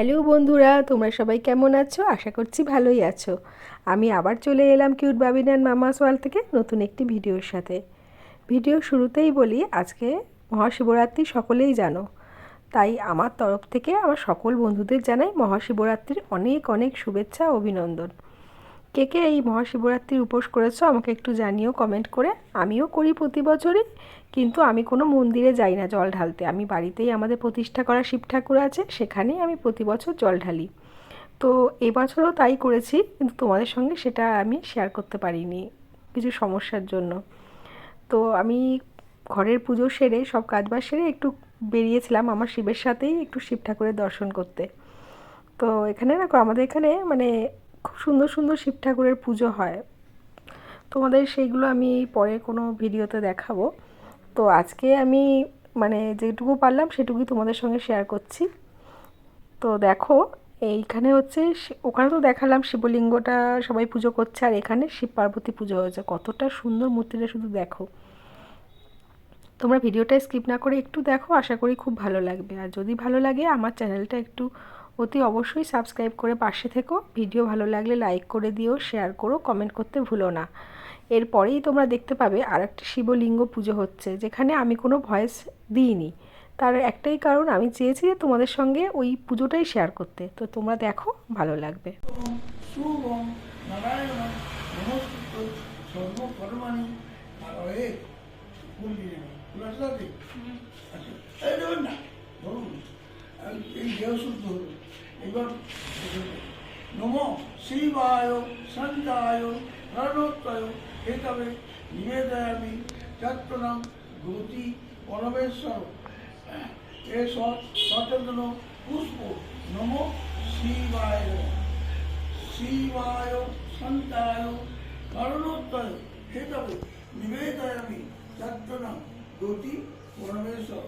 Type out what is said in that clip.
Hello বন্ধুরা, তোমরা সবাই কেমন আছো? আশা করছি ভালোই আছো। আমি আবার চলে এলাম কিউট বাবিনান মামাস ওয়াল থেকে নতুন একটি ভিডিওর সাথে। ভিডিও শুরুতেই বলি, আজকে মহাশিবরাত্রি সকলেই জানো। তাই আমার তরফ থেকে আমার সকল বন্ধুদের জানাই মহাশিবরাত্রির অনেক অনেক শুভেচ্ছা অভিনন্দন। কে কে এই মহাশিবরাত্রির উপোস করেছ আমাকে একটু জানিও কমেন্ট করে। আমিও করি প্রতি বছরই, কিন্তু আমি কোনো মন্দিরে যাই না জল ঢালতে। আমি বাড়িতেই আমাদের প্রতিষ্ঠা করা শিব ঠাকুর আছে, সেখানেই আমি প্রতি বছর জল ঢালি। তো এবছরও তাই করেছি, কিন্তু তোমাদের সঙ্গে সেটা আমি শেয়ার করতে পারিনি কিছু সমস্যার জন্য। তো আমি ঘরের পুজো সেরে, সব কাজবাজ সেরে একটু বেরিয়েছিলাম আমার শিবের সাথেই একটু শিব ঠাকুরের দর্শন করতে। তো এখানে দেখো আমাদের এখানে মানে খুব সুন্দর সুন্দর শিব ঠাকুরের পুজো হয়। তোমাদের সেইগুলো আমি পরে কোনো ভিডিওতে দেখাবো। তো আজকে আমি মানে যেটুকু পারলাম সেটুকুই তোমাদের সঙ্গে শেয়ার করছি। তো দেখো, এইখানে হচ্ছে ওখানে তো দেখালাম শিবলিঙ্গটা, সবাই পুজো করছে, আর এখানে শিব পার্বতী পুজো হয়েছে। কতটা সুন্দর মূর্তিটা শুধু দেখো। তোমরা ভিডিওটা স্কিপ না করে একটু দেখো, আশা করি খুব ভালো লাগবে। আর যদি ভালো লাগে, আমার চ্যানেলটা একটু অতি অবশ্যই সাবস্ক্রাইব করে পাশে থেকো। ভিডিও ভালো লাগলে লাইক করে দিও শেয়ার করো কমেন্ট করতে ভুলো না। এরপরেই তোমরা দেখতে পাবে আর একটা শিবলিঙ্গ পুজো হচ্ছে যেখানে আমি কোনো ভয়েস দিইনি। তার একটাই কারণ আমি চেয়েছি যে তোমাদের সঙ্গে ওই পুজোটাই শেয়ার করতে। তো তোমরা দেখো ভালো লাগবে। আচ্ছা না এই দেহ শুদ্ধ হলো এবার। নম শিবায়, সঞ্জায়, রণোত্তয়। এতবে নিবেদয়ামি চত্বরম গতি পরমেশ্বর। এ সচেতন পুষ্প, নম শিবায়। শিবায় সন্তায় করণোত্তয় হেতবে নিবেদয়ামি যত্ন গতি পরমেশ্বর।